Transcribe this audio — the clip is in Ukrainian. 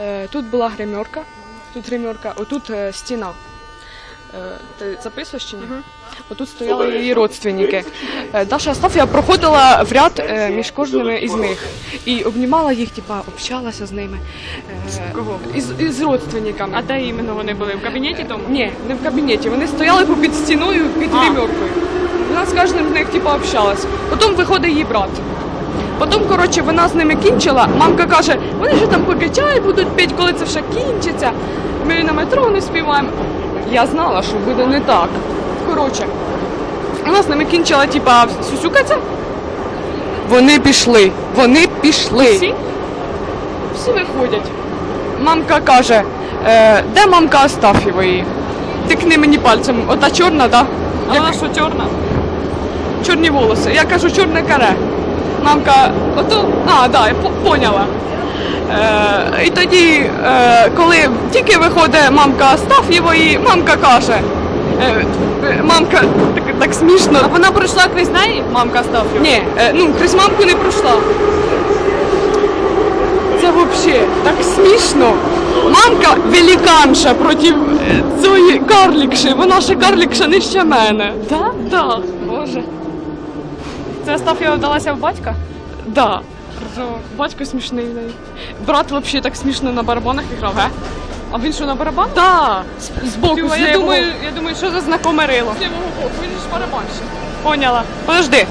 Е, Тут була гримерка, тут гримерка, отут е, стіна. Е, Ти записуєш чи ні? Отут стояли її родственники. Даша Астафія проходила в ряд між кожними із них і обнімала їх, типа, общалася з ними. Е, Кого? Із, із родственниками. А де іменно вони були? В кабінеті тому? Ні, не в кабінеті. Вони стояли попід стіною під гримеркою. Вона з кожним з них типу, общалась. Потім виходить її брат. Потім, коротше, вона з ними кінчила. Мамка каже, вони ж там поки чай будуть пити, коли це все кінчиться. Ми на метро не співаємо. Я знала, що буде не так. Коротше, вона з ними кінчила, типа, сюсюкаться. Вони пішли. Вони пішли. Всі? Всі виходять. Мамка каже, е, де мамка Астафєвої? Тикни мені пальцем, ота чорна, да? Я вона що чорна? чорні волоси. Я кажу, чорне каре. Мамка, ото, а, да, я поняла. Е, і тоді, е, коли тільки виходить мамка Астаф'євої, мамка каже, е, е, мамка, так, так смішно. А вона пройшла крізь неї? Мамка Астаф'єва? Ні, е, ну, крізь мамку не пройшла. Це взагалі так смішно. Мамка великанша проти е, цієї карлікші. Вона ще карлікша нижче мене. Да? Да. Боже. Це Астаф'єва вдалася в батька? Да. Батько смішний в неї. Брат взагалі так смішно на барабанах грав, ге? А він що на барабан? Да. З, з боку, з я думаю, я думаю, що за знакоме рило. з лівого боку. Він ж барабанщик. Поняла. Подожди,